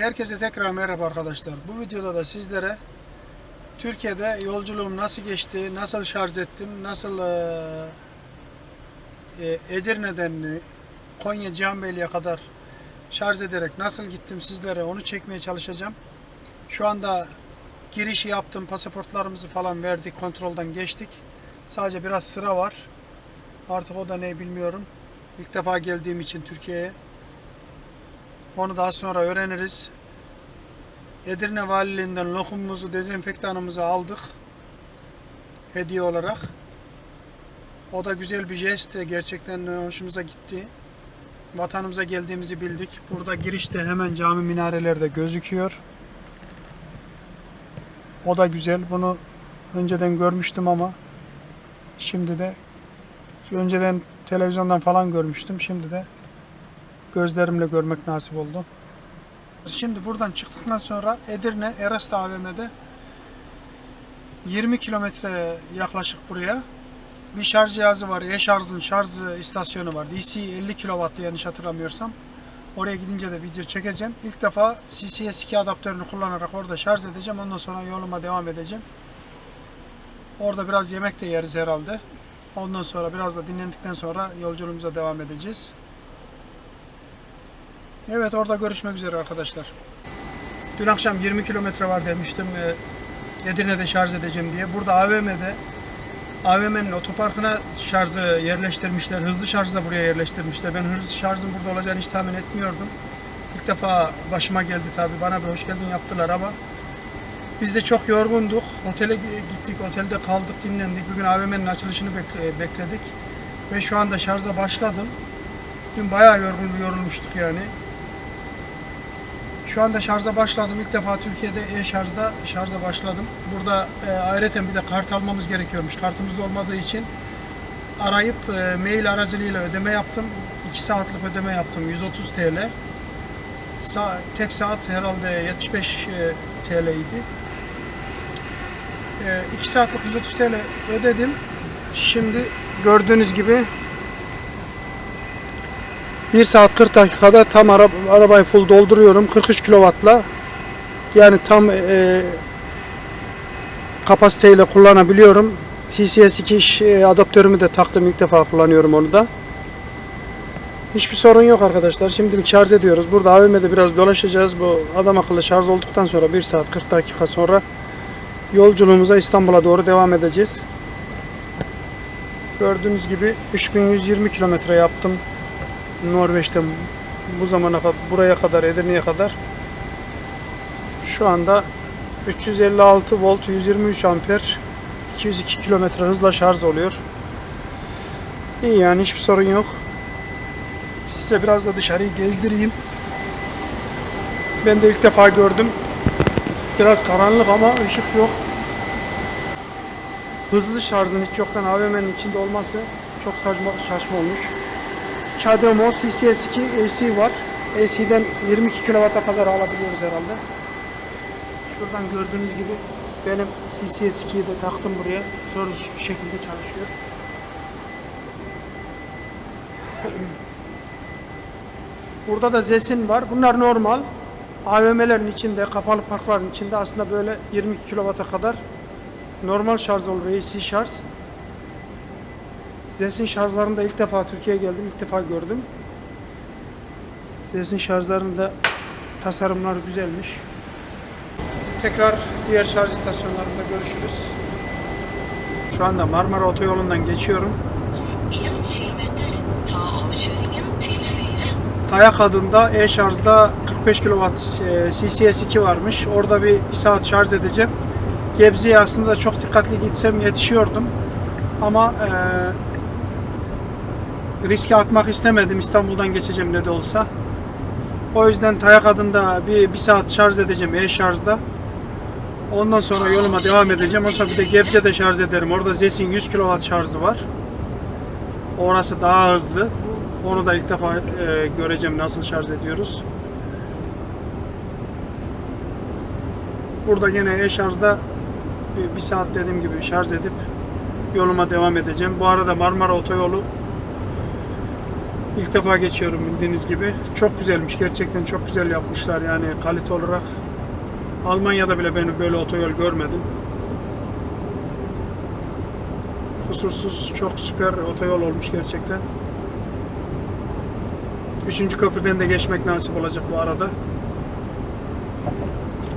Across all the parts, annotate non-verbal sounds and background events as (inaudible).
Herkese tekrar merhaba arkadaşlar. Bu videoda da sizlere Türkiye'de yolculuğum nasıl geçti, nasıl şarj ettim, nasıl eee, e, Edirne'den e, Konya Cihanbeyli'ye kadar şarj ederek nasıl gittim sizlere onu çekmeye çalışacağım. Şu anda girişi yaptım, pasaportlarımızı falan verdik, kontrolden geçtik. Sadece biraz sıra var. Artık o da ne bilmiyorum. İlk defa geldiğim için Türkiye'ye. Onu daha sonra öğreniriz. Edirne Valiliğinden lokumumuzu, dezenfektanımızı aldık. Hediye olarak. O da güzel bir jest. Gerçekten hoşumuza gitti. Vatanımıza geldiğimizi bildik. Burada girişte hemen cami minareleri de gözüküyor. O da güzel. Bunu önceden görmüştüm ama şimdi de önceden televizyondan falan görmüştüm. Şimdi de gözlerimle görmek nasip oldu. Şimdi buradan çıktıktan sonra Edirne Eraslı AVM'de 20 kilometre yaklaşık buraya bir şarj cihazı var. E-şarjın şarj istasyonu var. DC 50 kW yanlış hatırlamıyorsam. Oraya gidince de video çekeceğim. İlk defa CCS2 adaptörünü kullanarak orada şarj edeceğim. Ondan sonra yoluma devam edeceğim. Orada biraz yemek de yeriz herhalde. Ondan sonra biraz da dinlendikten sonra yolculuğumuza devam edeceğiz. Evet orada görüşmek üzere arkadaşlar. Dün akşam 20 kilometre var demiştim. e, Edirne'de şarj edeceğim diye. Burada AVM'de AVM'nin otoparkına şarjı yerleştirmişler. Hızlı şarjı da buraya yerleştirmişler. Ben hızlı şarjın burada olacağını hiç tahmin etmiyordum. İlk defa başıma geldi tabi. Bana bir hoş geldin yaptılar ama biz de çok yorgunduk. Otele gittik, otelde kaldık, dinlendik. Bugün AVM'nin açılışını bekle- bekledik. Ve şu anda şarja başladım. Dün bayağı yorgun, yorulmuştuk yani. Şu anda şarja başladım. İlk defa Türkiye'de e-şarjda şarja başladım. Burada e, ayrıca bir de kart almamız gerekiyormuş. Kartımız da olmadığı için arayıp e, mail aracılığıyla ödeme yaptım. 2 saatlik ödeme yaptım. 130 TL. Sa- tek saat herhalde 75 e, TL idi. 2 saatlik 130 TL ödedim. Şimdi gördüğünüz gibi 1 saat 40 dakikada tam ara, arabayı full dolduruyorum. 43 kW'la yani tam e, kapasiteyle kullanabiliyorum. CCS2 e, adaptörümü de taktım ilk defa kullanıyorum onu da. Hiçbir sorun yok arkadaşlar. Şimdilik şarj ediyoruz. Burada AVM'de biraz dolaşacağız. Bu adam akıllı şarj olduktan sonra 1 saat 40 dakika sonra yolculuğumuza İstanbul'a doğru devam edeceğiz. Gördüğünüz gibi 3120 kilometre yaptım. Norveç'ten bu zamana kadar buraya kadar Edirne'ye kadar şu anda 356 volt 123 amper 202 kilometre hızla şarj oluyor. İyi yani hiçbir sorun yok. Size biraz da dışarıyı gezdireyim. Ben de ilk defa gördüm. Biraz karanlık ama ışık yok. Hızlı şarjın hiç yoktan AVM'nin içinde olması çok saçma, saçma olmuş. Çademo CCS2 AC var. AC'den 22 kW'a kadar alabiliyoruz herhalde. Şuradan gördüğünüz gibi benim CCS2'yi de taktım buraya. Sorunsuz bir şekilde çalışıyor. (clears throat) Burada da Zesin var. Bunlar normal. AVM'lerin içinde, kapalı parkların içinde aslında böyle 22 kW'a kadar normal şarj olur. AC şarj. Zesin şarjlarında ilk defa Türkiye'ye geldim. ilk defa gördüm. Zesin şarjlarında tasarımlar güzelmiş. Tekrar diğer şarj istasyonlarında görüşürüz. Şu anda Marmara Otoyolu'ndan geçiyorum. 1 kilometer, ta avkjøringen til høyre. Tayak adında e-şarjda 45 kW e, CCS2 varmış. Orada bir, bir saat şarj edeceğim. Gebze'ye aslında çok dikkatli gitsem yetişiyordum. Ama e, riske atmak istemedim. İstanbul'dan geçeceğim ne de olsa. O yüzden Tayak adında bir, bir saat şarj edeceğim e-şarjda. Ondan sonra yoluma devam edeceğim. Ondan sonra bir de Gebze'de şarj ederim. Orada Zesin 100 kW şarjı var. Orası daha hızlı. Onu da ilk defa e, göreceğim nasıl şarj ediyoruz. Burada yine e-şarjda bir, bir saat dediğim gibi şarj edip yoluma devam edeceğim. Bu arada Marmara Otoyolu İlk defa geçiyorum bildiğiniz gibi. Çok güzelmiş. Gerçekten çok güzel yapmışlar yani kalite olarak. Almanya'da bile ben böyle otoyol görmedim. Kusursuz, çok süper otoyol olmuş gerçekten. Üçüncü köprüden de geçmek nasip olacak bu arada.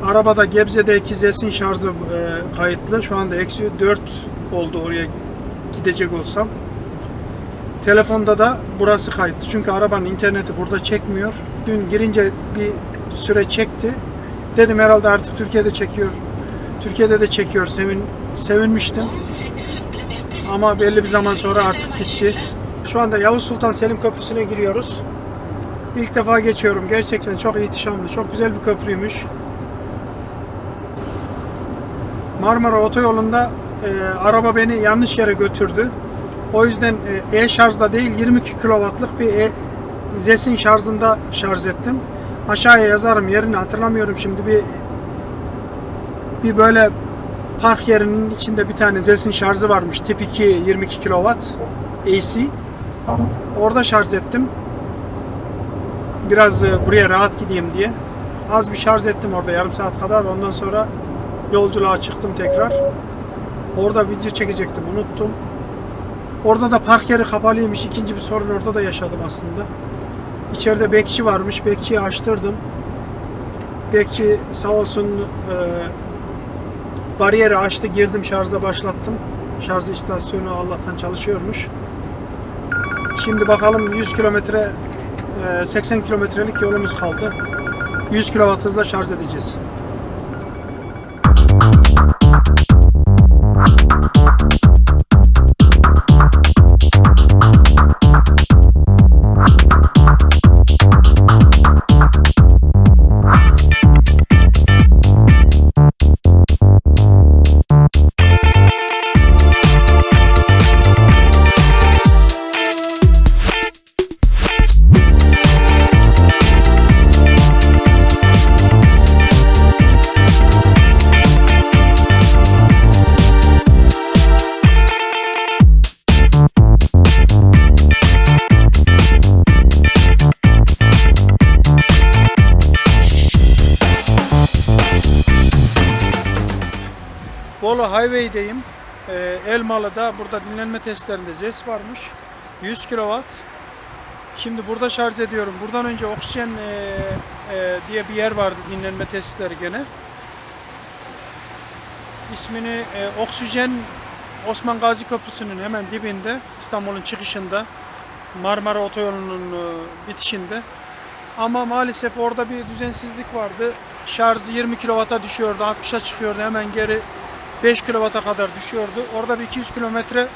Arabada Gebze'deki Zesin şarjı e, kayıtlı. Şu anda eksi 4 oldu oraya gidecek olsam. Telefonda da burası kayıtlı. Çünkü arabanın interneti burada çekmiyor. Dün girince bir süre çekti. Dedim herhalde artık Türkiye'de çekiyor. Türkiye'de de çekiyor. Sevin, sevinmiştim. Om 600 meter. Ama belli bir zaman sonra artık gitti. Şu anda Yavuz Sultan Selim Köprüsü'ne giriyoruz. İlk defa geçiyorum. Gerçekten çok ihtişamlı, çok güzel bir köprüymüş. Marmara Otoyolu'nda e, araba beni yanlış yere götürdü. O yüzden e, e-şarjda değil 22 kW'lık bir e, Zesin şarjında şarj ettim. Aşağıya yazarım yerini hatırlamıyorum şimdi bir bir böyle park yerinin içinde bir tane Zesin şarjı varmış. Tip 2 22 kW AC. Orada şarj ettim. Biraz e, buraya rahat gideyim diye. Az bir şarj ettim orada yarım saat kadar. Ondan sonra yolculuğa çıktım tekrar. Orada video çekecektim unuttum. Orada da park yeri kapalıymış. İkinci bir sorun orada da yaşadım aslında. İçeride bekçi varmış. Bekçiyi açtırdım. Bekçi sağ olsun e, bariyeri açtı. Girdim şarja başlattım. Şarj istasyonu Allah'tan çalışıyormuş. Şimdi bakalım 100 kilometre e, 80 kilometrelik yolumuz kaldı. 100 kW hızla şarj edeceğiz. Highway'deyim. Ee, Elmalı'da burada dinlenme testlerinde ZES varmış. 100 kW. Şimdi burada şarj ediyorum. Buradan önce oksijen e, e, diye bir yer vardı dinlenme testleri gene. İsmini e, Oksijen Osman Gazi Köprüsü'nün hemen dibinde İstanbul'un çıkışında Marmara Otoyolu'nun e, bitişinde. Ama maalesef orada bir düzensizlik vardı. Şarjı 20 kW'a düşüyordu, 60'a çıkıyordu. Hemen geri 5 kW'a kadar düşüyordu. Orada bir 200 kilometre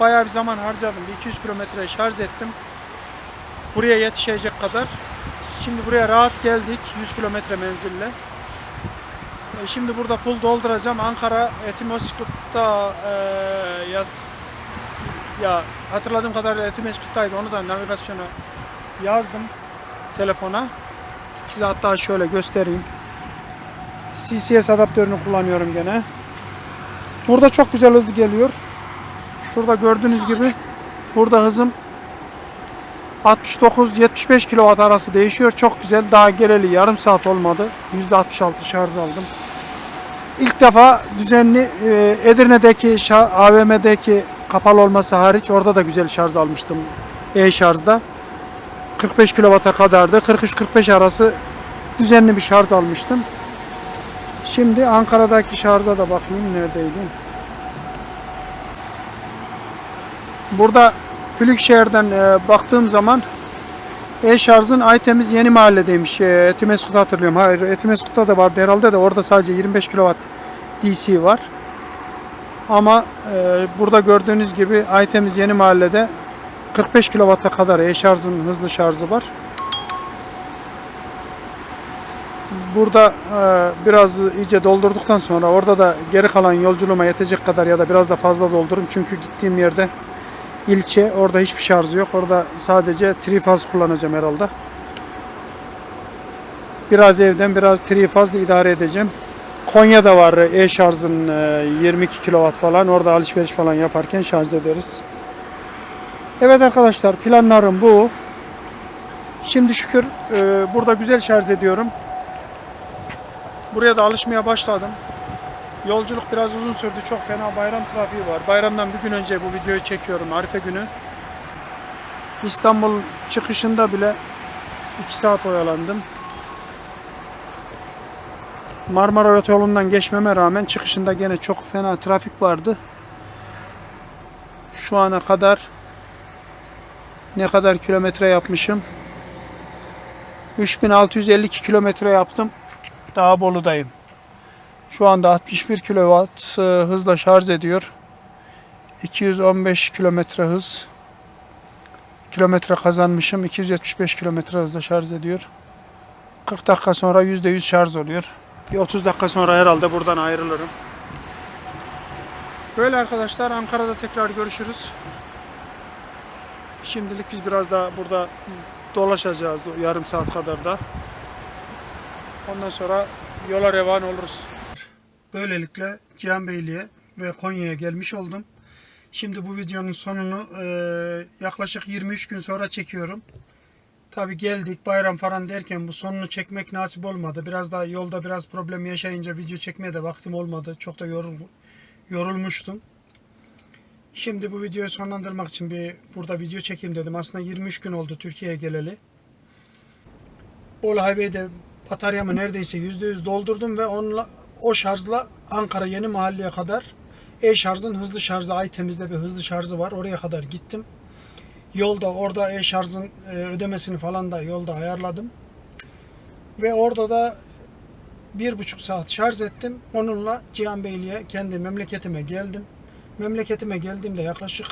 bayağı bir zaman harcadım. Bir 200 kilometre şarj ettim. Buraya yetişecek kadar. Şimdi buraya rahat geldik 100 kilometre menzille. E, Şimdi burada full dolduracağım. Ankara Etimeskut'ta e, ya, ya hatırladığım kadarıyla Etimeskut'taydı. Onu da navigasyona yazdım telefona. Size hatta şöyle göstereyim. CCS adaptörünü kullanıyorum gene. Burada çok güzel hızlı geliyor. Şurada gördüğünüz gibi burada hızım 69-75 kW arası değişiyor. Çok güzel. Daha geleli yarım saat olmadı. %66 şarj aldım. İlk defa düzenli e, Edirne'deki AVM'deki kapalı olması hariç orada da güzel şarj almıştım e-şarjda. 45 kW'a kadardı. 43-45 arası düzenli bir şarj almıştım. Şimdi Ankara'daki şarja da bakayım neredeydi. Burada Büyükşehir'den e, baktığım zaman e-şarjın Aytemiz yeni mahalledeymiş. E, Etimeskut'u hatırlıyorum. Hayır Etimeskut'ta da vardı herhalde de orada sadece 25 kW DC var. Ama e, burada gördüğünüz gibi Aytemiz yeni mahallede 45 kW'a kadar e-şarjın hızlı şarjı var. Burada e, biraz iyice doldurduktan sonra orada da geri kalan yolculuğuma yetecek kadar ya da biraz da fazla doldururum. Çünkü gittiğim yerde ilçe orada hiçbir şarjı yok. Orada sadece trifaz kullanacağım herhalde. Biraz evden biraz trifazla idare edeceğim. Konya'da var e-şarjın e, 22 kW falan. Orada alışveriş falan yaparken şarj ederiz. Evet arkadaşlar planlarım bu. Şimdi şükür e, burada güzel şarj ediyorum. Buraya da alışmaya başladım. Yolculuk biraz uzun sürdü. Çok fena bayram trafiği var. Bayramdan bir gün önce bu videoyu çekiyorum. Arife günü. İstanbul çıkışında bile 2 saat oyalandım. Marmara Otoyolu'ndan geçmeme rağmen çıkışında gene çok fena trafik vardı. Şu ana kadar ne kadar kilometre yapmışım? 3652 kilometre yaptım. Daha Bolu'dayım. Şu anda 61 kilowatt e, hızla şarj ediyor. 215 kilometre hız. Kilometre kazanmışım. 275 kilometre hızla şarj ediyor. 40 dakika sonra %100 şarj oluyor. Bir 30 dakika sonra herhalde buradan ayrılırım. Böyle arkadaşlar Ankara'da tekrar görüşürüz. Şimdilik biz biraz daha burada dolaşacağız yarım saat kadar da. Ondan sonra yola revan oluruz. Böylelikle Cihanbeyli'ye ve Konya'ya gelmiş oldum. Şimdi bu videonun sonunu e, yaklaşık 23 gün sonra çekiyorum. Tabi geldik bayram falan derken bu sonunu çekmek nasip olmadı. Biraz daha yolda biraz problem yaşayınca video çekmeye de vaktim olmadı. Çok da yorul, yorulmuştum. Şimdi bu videoyu sonlandırmak için bir burada video çekeyim dedim. Aslında 23 gün oldu Türkiye'ye geleli. Bolu Highway'de bataryamı neredeyse %100 doldurdum ve onunla o şarjla Ankara Yeni Mahalle'ye kadar e-şarjın hızlı şarjı Aytemiz'de bir hızlı şarjı var. Oraya kadar gittim. Yolda orada e-şarjın e, ödemesini falan da yolda ayarladım. Ve orada da bir buçuk saat şarj ettim. Onunla Cihanbeyli'ye kendi memleketime geldim. Memleketime geldiğimde yaklaşık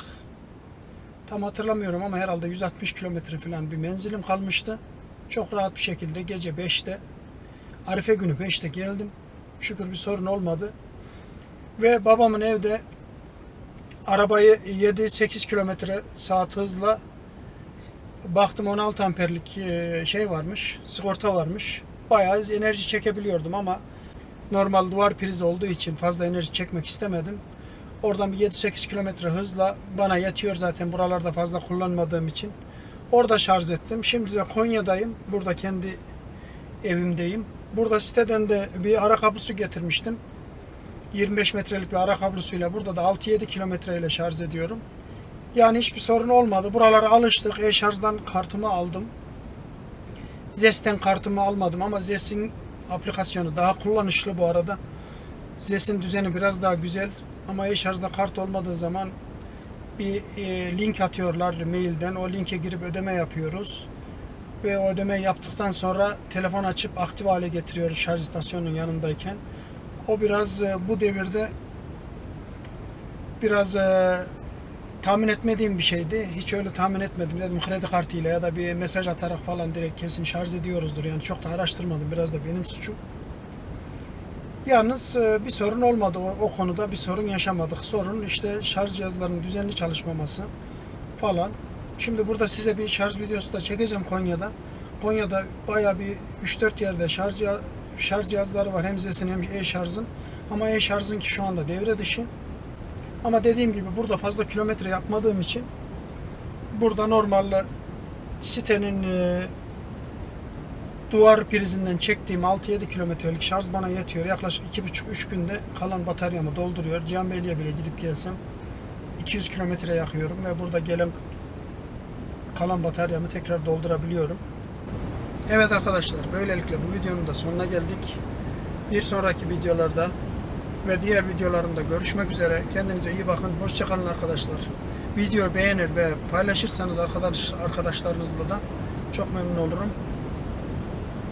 tam hatırlamıyorum ama herhalde 160 kilometre falan bir menzilim kalmıştı. Çok rahat bir şekilde gece 5'te Arife günü 5'te geldim. Şükür bir sorun olmadı. Ve babamın evde arabayı 7-8 kilometre saat hızla baktım 16 amperlik e, şey varmış, sigorta varmış. Bayağı enerji çekebiliyordum ama normal duvar prizi olduğu için fazla enerji çekmek istemedim. Oradan bir 7-8 kilometre hızla bana yetiyor zaten buralarda fazla kullanmadığım için. Orada şarj ettim. Şimdi de Konya'dayım. Burada kendi evimdeyim. Burada siteden de bir ara kablosu getirmiştim. 25 metrelik bir ara kablosuyla burada da 6-7 kilometre ile şarj ediyorum. Yani hiçbir sorun olmadı. Buralara alıştık. E-şarjdan kartımı aldım. ZES'ten kartımı almadım ama ZES'in aplikasyonu daha kullanışlı bu arada. ZES'in düzeni biraz daha güzel ama e-şarjda kart olmadığı zaman bir e, link atıyorlar mailden. O linke girip ödeme yapıyoruz. Ve o ödemeyi yaptıktan sonra telefon açıp aktif hale getiriyoruz şarj istasyonunun yanındayken. O biraz e, bu devirde biraz e, tahmin etmediğim bir şeydi. Hiç öyle tahmin etmedim. Dedim kredi kartıyla ya da bir mesaj atarak falan direkt kesin şarj ediyoruzdur. Yani çok da araştırmadım. Biraz da benim suçum. Yalnız e, bir sorun olmadı o, konuda bir sorun yaşamadık. Sorun işte şarj cihazlarının düzenli çalışmaması falan. Şimdi burada size bir şarj videosu da çekeceğim Konya'da. Konya'da bayağı bir 3-4 yerde şarj şarj cihazları var. Hem ZES'in hem e-şarjın. Ama e-şarjın ki şu anda devre dışı. Ama dediğim gibi burada fazla kilometre yapmadığım için burada normalde sitenin e, duvar prizinden çektiğim 6-7 kilometrelik şarj bana yetiyor. Yaklaşık 2,5-3 günde kalan bataryamı dolduruyor. Cihanbeyli'ye bile gidip gelsem 200 kilometre yakıyorum ve burada gelen kalan bataryamı tekrar doldurabiliyorum. Evet arkadaşlar böylelikle bu videonun da sonuna geldik. Bir sonraki videolarda ve diğer videolarımda görüşmek üzere. Kendinize iyi bakın. Hoşçakalın arkadaşlar. Videoyu beğenir ve paylaşırsanız arkadaş arkadaşlarınızla da çok memnun olurum.